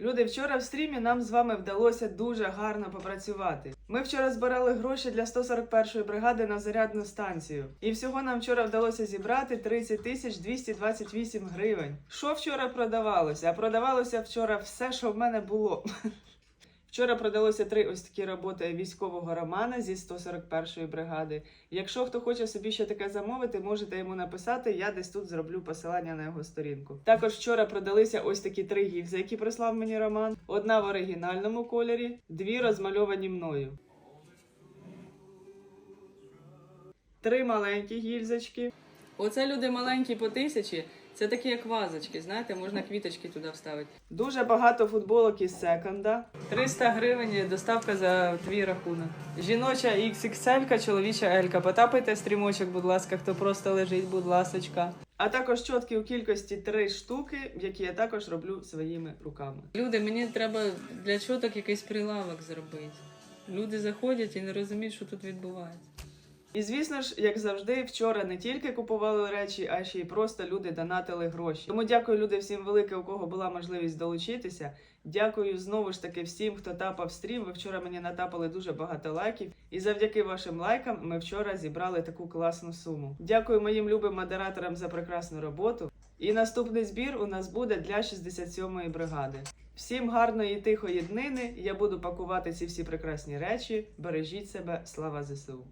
Люди, вчора в стрімі нам з вами вдалося дуже гарно попрацювати. Ми вчора збирали гроші для 141-ї бригади на зарядну станцію. І всього нам вчора вдалося зібрати 30 тисяч 228 гривень. Що вчора продавалося? А продавалося вчора все, що в мене було. Вчора продалося три ось такі роботи військового романа зі 141-ї бригади. Якщо хто хоче собі ще таке замовити, можете йому написати. Я десь тут зроблю посилання на його сторінку. Також вчора продалися ось такі три гільзи, які прислав мені Роман. Одна в оригінальному кольорі, дві розмальовані мною. Три маленькі гільзочки. Оце люди маленькі по тисячі. Це такі як вазочки, знаєте, можна квіточки туди вставити. Дуже багато футболок із секонда. 300 гривень доставка за твій рахунок. Жіноча XXL, чоловіча L. Потапайте стрімочок, будь ласка, хто просто лежить, будь ласочка. А також чотки у кількості три штуки, які я також роблю своїми руками. Люди, мені треба для чоток якийсь прилавок зробити. Люди заходять і не розуміють, що тут відбувається. І звісно ж, як завжди, вчора не тільки купували речі, а ще й просто люди донатили гроші. Тому дякую люди всім велике, у кого була можливість долучитися. Дякую знову ж таки всім, хто тапав стрім. Ви вчора мені натапали дуже багато лайків. І завдяки вашим лайкам ми вчора зібрали таку класну суму. Дякую моїм любим модераторам за прекрасну роботу. І наступний збір у нас буде для 67-ї бригади. Всім гарної тихої днини. Я буду пакувати ці всі прекрасні речі. Бережіть себе, слава ЗСУ!